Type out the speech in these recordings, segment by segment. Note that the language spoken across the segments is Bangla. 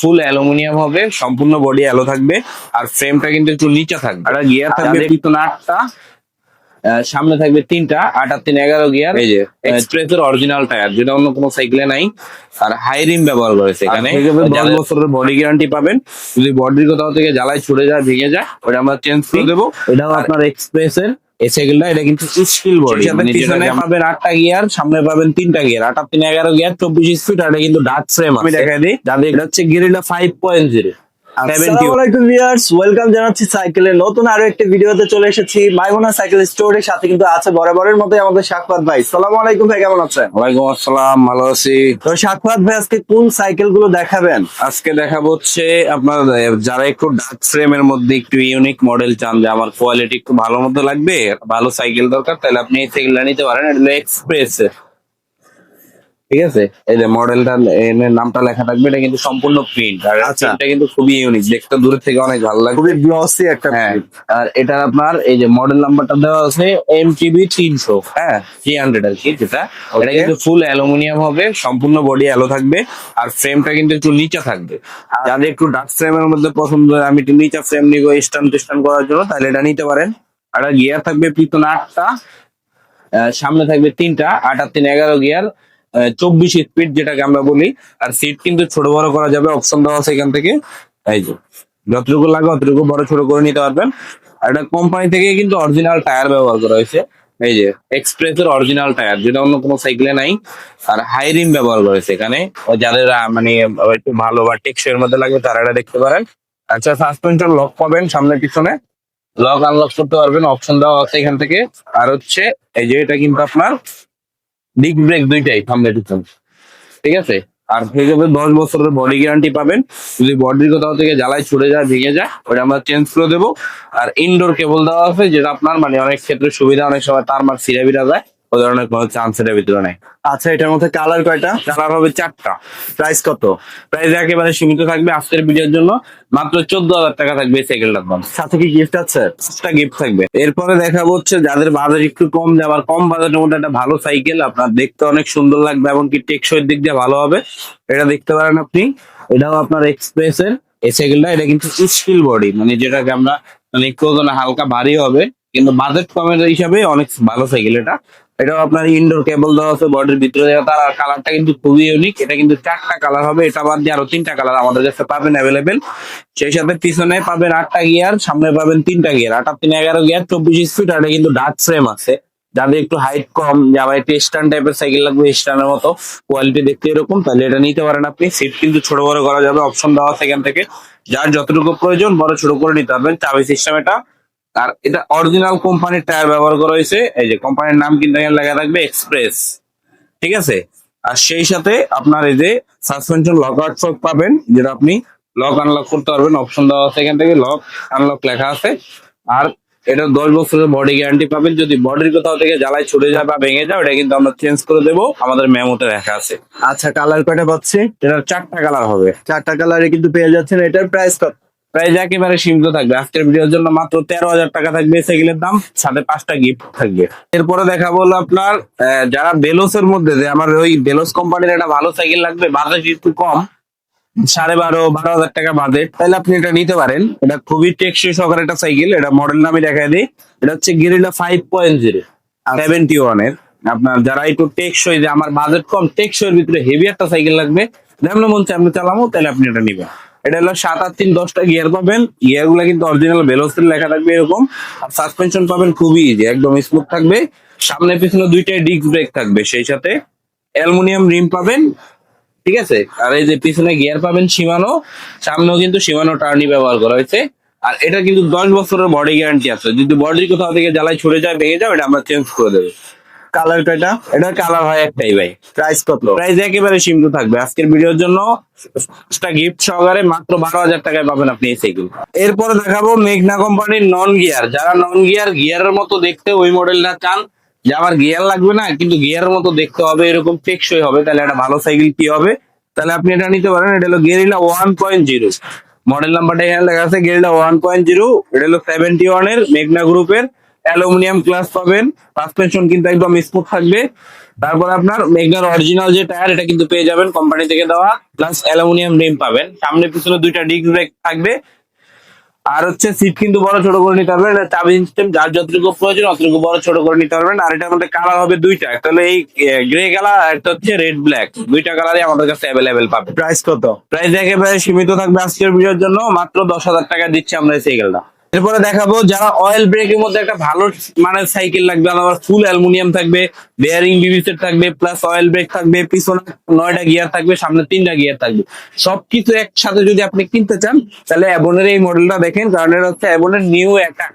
ফুল অ্যালুমিনিয়াম হবে সম্পূর্ণ বডি অ্যালো থাকবে আর ফ্রেমটা কিন্তু একটু নিচে থাকবে। আর গিয়ার থাকবে পিতন আটটা। সামনে থাকবে তিনটা আট আর তিন এগারো গিয়ার এই যে এক্সপ্রেসের অরিজিনাল টায়ার যেটা অন্য কোনো সাইকেলে নাই। আর হাই রিম ব্যবহার করেছে এখানে। দশ বছরের বডি গ্যারান্টি পাবেন যদি বডির কোথাও থেকে জ্বালায় ছুটে যায় ভেঙে যায় ওটা আমরা চেঞ্জ করে দেবো। এটাও আপনার এক্সপ্রেসের এই সাইকেলটা এটা কিন্তু স্টিল বডি মানে পিছনে পাবেন আটটা গিয়ার সামনে পাবেন তিনটা গিয়ার আট তিন এগারো গিয়ার চব্বিশ স্পিড আর এটা কিন্তু ফ্রেম আমি দেখাই দিই। যাদের এটা হচ্ছে গেরিলা ফাইভ পয়েন্ট জিরো আসসালামু আলাইকুম ভিউয়ার্স ওয়েলকাম জানাচ্ছি সাইকেলের নতুন আরও একটি ভিডিওতে চলে এসেছি। মাইমুনা সাইকেল স্টোরের সাথে কিন্তু আছে বরাবরের মতোই আমাদের শাকপাত ভাই। সালামু আলাইকুম ভাই কেমন আছেন? ওয়ালাইকুম আসসালাম ভালো আছি। তো শাকপাত ভাই আজকে কোন সাইকেলগুলো দেখাবেন? আজকে দেখাবো হচ্ছে আপনার যারা একটু ডার্ক ফ্রেমের মধ্যে একটু ইউনিক মডেল চান যে আমার কোয়ালিটি একটু ভালো মতো লাগবে ভালো সাইকেল দরকার তাহলে আপনি এই সাইকেলটা নিতে পারেন। এটা এক্সপ্রেস ঠিক আছে? এই যে মডেলটা নামটা লেখা থাকবে এটা কিন্তু সম্পূর্ণ প্রিন্ট আর আচ্ছা। এটা কিন্তু খুবই ইউনিক দেখতে দূরে থেকে অনেক ভালো লাগবে খুবই গ্লসি একটা হ্যাঁ। আর এটা আপনার এই যে মডেল নাম্বারটা দেওয়া আছে এম টিভি তিনশো। হ্যাঁ। থ্রি হান্ড্রেড আর কি যেটা। এটা কিন্তু ফুল অ্যালুমিনিয়াম হবে সম্পূর্ণ বডি অ্যালো থাকবে আর ফ্রেমটা কিন্তু একটু নিচে থাকবে। যাদের একটু ডার্ক ফ্রেমের মধ্যে পছন্দ হয় আমি একটু নিচে ফ্রেম নিব স্টান টেস্টান করার জন্য তাহলে এটা নিতে পারেন। আর গিয়ার থাকবে পিতন আটটা সামনে থাকবে তিনটা আট আর তিন এগারো গিয়ার চব্বিশ স্পিড যেটাকে আমরা বলি, আর সিট কিন্তু ছোট বড় করা যাবে অপশন দেওয়া আছে এখান থেকে। এই যে, যতটুকু লাগে অতটুকু বড় ছোট করে নিতে পারবেন। আর এটা কোম্পানি থেকে কিন্তু অরিজিনাল টায়ার ব্যবহার করা হয়েছে। এই যে এক্সপ্রেস এর অরিজিনাল টায়ার যেটা অন্য কোনো সাইকেলে নাই। আর হাই রিম ব্যবহার করেছে এখানে। যাদের মানে একটু ভালো বা টেকসই এর মধ্যে লাগবে তারা এটা দেখতে পারেন। আচ্ছা সাসপেনশন লক পাবেন সামনে পিছনে। লক আনলক করতে পারবেন অপশন দেওয়া আছে এখান থেকে। আর হচ্ছে, এই যে, এটা কিন্তু আপনার ডিক ব্রেক দুইটাই সামনে পিছনে ঠিক আছে? আর যাবে দশ বছরের বডি গ্যারান্টি পাবেন। যদি বডির কোথাও থেকে জ্বালায় ছুড়ে যায়, ভেঙে যায়, ওটা আমরা চেঞ্জ করে দেবো। আর ইনডোর কেবল দেওয়া আছে, যেটা আপনার মানে অনেক ক্ষেত্রে সুবিধা, অনেক সময় তার মার ছিঁড়ে বিরা যায়। ও ধরনের কোনো চান্স এর ভিতরে নাই। আচ্ছা এটার মধ্যে কালার কয়টা? কালার হবে চারটা। প্রাইস কত? প্রাইস একেবারে সীমিত থাকবে আজকের ভিডিওর জন্য। মাত্র চোদ্দ হাজার টাকা থাকবে এই সাইকেলটার দাম। সাথে কি গিফট আছে? পাঁচটা গিফট থাকবে। এরপরে দেখা হচ্ছে যাদের বাজার একটু কম যে আবার কম বাজারের মধ্যে একটা ভালো সাইকেল আপনার দেখতে অনেক সুন্দর লাগবে এবং কি টেকসই দিক দিয়ে ভালো হবে। এটা দেখতে পারেন আপনি। এটাও আপনার এক্সপ্রেস এর। এই সাইকেলটা এটা কিন্তু স্টিল বডি মানে যেটাকে আমরা মানে একটু হালকা ভারী হবে। কিন্তু বাজেট কমের হিসাবে অনেক ভালো সাইকেল এটা। এটাও আপনার ইনডোর কেবল দেওয়া আছে বডির ভিতরে দেওয়া, তার কালারটা কিন্তু খুবই ইউনিক এটা কিন্তু চারটা কালার হবে, এটা বাদ দিয়ে আরও তিনটা কালার আমাদের কাছে পাবেন অ্যাভেলেবেল সেই সাথে পিছনে পাবেন আটটা গিয়ার সামনে পাবেন তিনটা গিয়ার আট আর তিন, এগারো গিয়ার চব্বিশ স্পিড আর এটা কিন্তু ডার্ক ফ্রেম আছে। যাদের একটু হাইট কম যে আমার একটু স্টান টাইপের সাইকেল লাগবে স্টানের মতো কোয়ালিটি দেখতে এরকম, তাহলে এটা নিতে পারেন আপনি। সিট কিন্তু ছোট বড় করা যাবে অপশন দেওয়া সেখান থেকে। যার যতটুকু প্রয়োজন, বড় ছোট করে নিতে পারবেন। চাবি সিস্টেম এটা আর এটা অরিজিনাল কোম্পানির টায়ার ব্যবহার করা হয়েছে। এই যে কোম্পানির নাম কিন্তু এখানে লেখা থাকবে এক্সপ্রেস ঠিক আছে? আর সেই সাথে আপনার এই যে সাসপেনশন লক আউট ফক পাবেন যেটা আপনি লক আনলক করতে পারবেন। অপশন দেওয়া আছে এখান থেকে লক আনলক লেখা আছে। আর এটা দশ বছরের বডি গ্যারান্টি পাবেন। যদি বডির কোথাও থেকে জ্বালায় ছুটে যায় বা ভেঙে যায় ওটা কিন্তু আমরা চেঞ্জ করে দেবো। আমাদের মেমোতে লেখা আছে। আচ্ছা কালার কয়টা পাচ্ছি? এটা চারটা কালার হবে। চারটা কালারে কিন্তু পেয়ে যাচ্ছেন। এটার প্রাইস কত? প্রাইস একেবারে সীমিত থাকবে। আজকের ভিডিওর জন্য মাত্র তেরো হাজার টাকা থাকবে সাইকেলের দাম, সাথে পাঁচটা গিফট থাকবে। এরপরে দেখা বলল আপনার যারা বেলোসের মধ্যে যে আমার ওই বেলোস কোম্পানির একটা ভালো সাইকেল লাগবে বাজেট একটু কম, সাড়ে বারো বারো হাজার টাকা বাজেট তাহলে আপনি এটা নিতে পারেন। এটা খুবই টেকসই সহকার একটা সাইকেল এটা মডেল নামে দেখাই দিই। এটা হচ্ছে Gorilla five point zero seventy ওয়ানের আপনার যারা একটু টেকসই, যে আমার বাজেট কম টেকসই ভিতরে হেভি একটা সাইকেল লাগবে, যেমন মন চাই আপনি চালাবো, তাহলে আপনি এটা নিবেন। এটা হলো সাত আট তিন দশটা গিয়ার পাবেন। গিয়ারগুলা কিন্তু অরিজিনাল ভেলোসিটি লেখা থাকবে এরকম। আর সাসপেনশন পাবেন খুবই ইজি একদম স্মুথ থাকবে। সামনে পিছনে দুইটাই ডিস্ক ব্রেক থাকবে সেই সাথে। অ্যালুমিনিয়াম রিম পাবেন, ঠিক আছে? আর এই যে পিছনে গিয়ার পাবেন সীমানো সামনেও কিন্তু সীমানো টার্নি ব্যবহার করা হয়েছে। আর এটা কিন্তু দশ বছরের বডি গ্যারান্টি আছে। যদি বডির কোথাও থেকে জ্বালায় ছুটে যায়, ভেঙে যায় এটা আমরা চেঞ্জ করে দেবো। কালার কয়টা? এটা কালার হয় একটাই ভাই। প্রাইস কত? প্রাইস একেবারে সীমিত থাকবে। আজকের ভিডিওর জন্য গিফট সহকারে মাত্র বারো হাজার টাকায় পাবেন আপনি এই সাইকেল। এরপরে দেখাবো মেঘনা কোম্পানির নন গিয়ার যারা নন গিয়ার গিয়ারের মতো দেখতে ওই মডেলটা চান যে আমার গিয়ার লাগবে না কিন্তু গিয়ারের মতো দেখতে হবে এরকম টেকসই হবে তাহলে একটা ভালো সাইকেল কি হবে? তাহলে আপনি এটা নিতে পারেন এটা হলো Gorilla one point zero model নাম্বারটা এখানে লেখা আছে গেরিলা ওয়ান পয়েন্ট জিরো এটা হলো সেভেন্টি ওয়ানের মেঘনা গ্রুপের অ্যালুমিনিয়াম গ্লাস পাবেন সাসপেনশন কিন্তু একদম স্মুথ থাকবে। তারপর আপনার মেঘনার অরিজিনাল যে টায়ার এটা কিন্তু পেয়ে যাবেন কোম্পানি থেকে দেওয়া প্লাস অ্যালুমিনিয়াম রিম পাবেন। সামনে পিছনে দুইটা ডিস্ক ব্রেক থাকবে। আর হচ্ছে সিট কিন্তু বড় ছোট করে নিতে পারবেন চাবি সিস্টেম যার যতটুকু প্রয়োজন অতটুকু বড় ছোট করে নিতে পারবেন। আর এটার মধ্যে কালার হবে দুইটা। একটা হলো এই গ্রে কালার একটা হচ্ছে রেড ব্ল্যাক দুইটা কালারই আমাদের কাছে অ্যাভেলেবেল পাবে প্রাইস কত? প্রাইস একেবারে সীমিত থাকবে আজকের ভিডিওর জন্য। মাত্র দশ হাজার টাকা দিচ্ছি আমরা এই সাইকেলটা এরপরে দেখাবো যারা অয়েল ব্রেক এর মধ্যে একটা ভালো মানের সাইকেল লাগবে, আবার ফুল অ্যালুমিনিয়াম থাকবে বেয়ারিং বিবিসের থাকবে প্লাস অয়েল ব্রেক থাকবে, পিছনে নয়টা গিয়ার থাকবে, সামনে তিনটা গিয়ার থাকবে। সবকিছু একসাথে যদি আপনি কিনতে চান, তাহলে অ্যাবনের এই মডেলটা দেখেন, কারণ এটা হচ্ছে অ্যাবনের নিউ একটা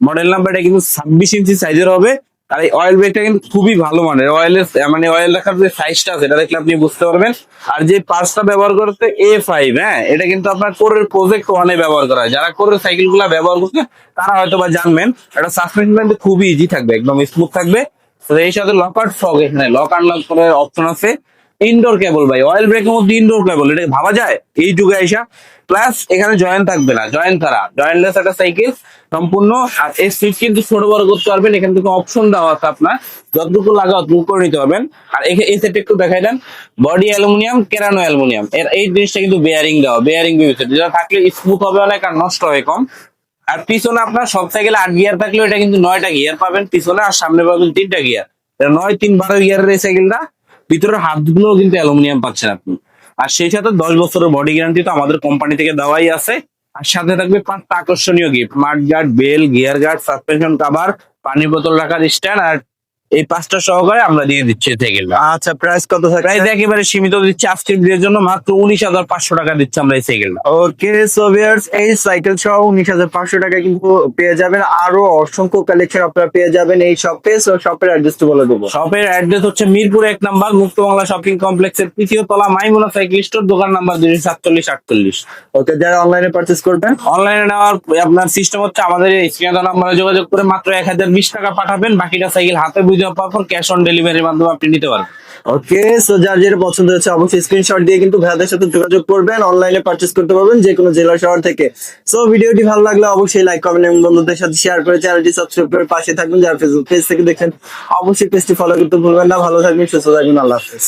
মডেল নাম্বারটা কিন্তু ছাব্বিশ ইঞ্চি সাইজের হবে। আর এই অয়েল ব্রেকটা কিন্তু খুবই ভালো মানের। অয়েলের মানে অয়েল রাখার যে সাইজটা আছে, এটা দেখলে আপনি বুঝতে পারবেন। আর যে পার্টসটা ব্যবহার করতে এ ফাইভ হ্যাঁ? এটা কিন্তু আপনার কোরের প্রজেক্ট ওয়ানে ব্যবহার করা হয়। যারা কোরের সাইকেলগুলা ব্যবহার করছে, তারা হয়তো বা জানবেন, এটা সাসপেনশন খুবই ইজি থাকবে, একদম স্মুথ থাকবে। এই সাথে লক আউট ফগ এখানে লক আনলক করার অপশন আছে। ইনডোর কেবল ভাই অয়েল ব্রেকের মধ্যে ইনডোর কেবল এটা ভাবা যায়? এই যুগে আইসা প্লাস এখানে জয়েন্ট থাকবে না জয়েন্ট ছাড়া জয়েন্টলেস একটা সাইকেল সম্পূর্ণ, আর এই সিট কিন্তু ছোট বড় করতে পারবেন, এখান থেকে অপশন দেওয়া আছে আপনার, যতটুকু লাগে অতটুকু করে নিতে পারবেন। আর এই সেটটা একটু দেখাই দেন বডি অ্যালুমিনিয়াম কেরানো অ্যালুমিনিয়াম এর এই জিনিসটা কিন্তু বেয়ারিং দেওয়া বেয়ারিং যেটা থাকলে স্মুথ হবে অনেক আর নষ্ট হয় কম। আর পিছনে আপনার সব সাইকেলে আট গিয়ার থাকলেও এটা কিন্তু নয়টা গিয়ার পাবেন, পিছনে আর সামনে পাবেন তিনটা গিয়ার নয়, তিন, বারো গিয়ারের এই সাইকেলটা ভিতরের হাতগুলোও কিন্তু অ্যালুমিনিয়াম পাচ্ছেন আপনি। আর সেই সাথে দশ বছরের বডি গ্যারান্টি তো আমাদের কোম্পানি থেকে দেওয়াই আছে। আর সাথে থাকবে পাঁচটা আকর্ষণীয় gift mud guard bell gear guard suspension cover পানি বোতল রাখার স্ট্যান্ড আর এই পাঁচটা সহকারে আমরা দিয়ে দিচ্ছি সাইকেলটা আচ্ছা প্রাইস কত থাকে প্রাইস একেবারে সীমিত দিচ্ছি আজকের ভিডিওর জন্য মাত্র উনিশ হাজার পাঁচশো টাকা দিচ্ছি আমরা এই সাইকেলটা ওকে সো ভিউয়ার্স এই সাইকেল সহ উনিশ হাজার পাঁচশো টাকা কিন্তু পেয়ে যাবেন। আরও অসংখ্য কালেকশন আপনারা পেয়ে যাবেন এই শপে সো শপের অ্যাড্রেসটা বলে দেবো। শপের অ্যাড্রেস হচ্ছে মিরপুর এক নাম্বার মুক্ত বাংলা শপিং কমপ্লেক্সের তৃতীয় তলা মাইমুনা সাইকেল স্টোর দোকান নাম্বার দুইশো সাতচল্লিশ আটচল্লিশ। ওকে যারা অনলাইনে পারচেস করবেন? অনলাইনে নেওয়ার আপনার সিস্টেম হচ্ছে আমাদের স্ক্রিনে নাম্বারে যোগাযোগ করে মাত্র এক হাজার বিশ টাকা পাঠাবেন বাকিটা সাইকেল হাতে বুঝে পাওয়ার পর ক্যাশ অন ডেলিভারির মাধ্যমে আপনি নিতে পারবেন। ওকে সো যার যেটা পছন্দ হচ্ছে অবশ্যই স্ক্রিনশট দিয়ে কিন্তু ভাইয়াদের সাথে যোগাযোগ করবেন অনলাইনে পারচেস করতে পারবেন যে কোনো জেলা শহর থেকে। সো ভিডিওটি ভালো লাগলে অবশ্যই লাইক কমেন্ট এবং বন্ধুদের সাথে শেয়ার করে চ্যানেলটি সাবস্ক্রাইব করে পাশে থাকবেন, যার ফেসবুক পেজ থেকে দেখেন, অবশ্যই পেজটি ফলো করতে ভুলবেন না। ভালো থাকবেন, সুস্থ থাকবেন, আল্লাহ হাফেজ।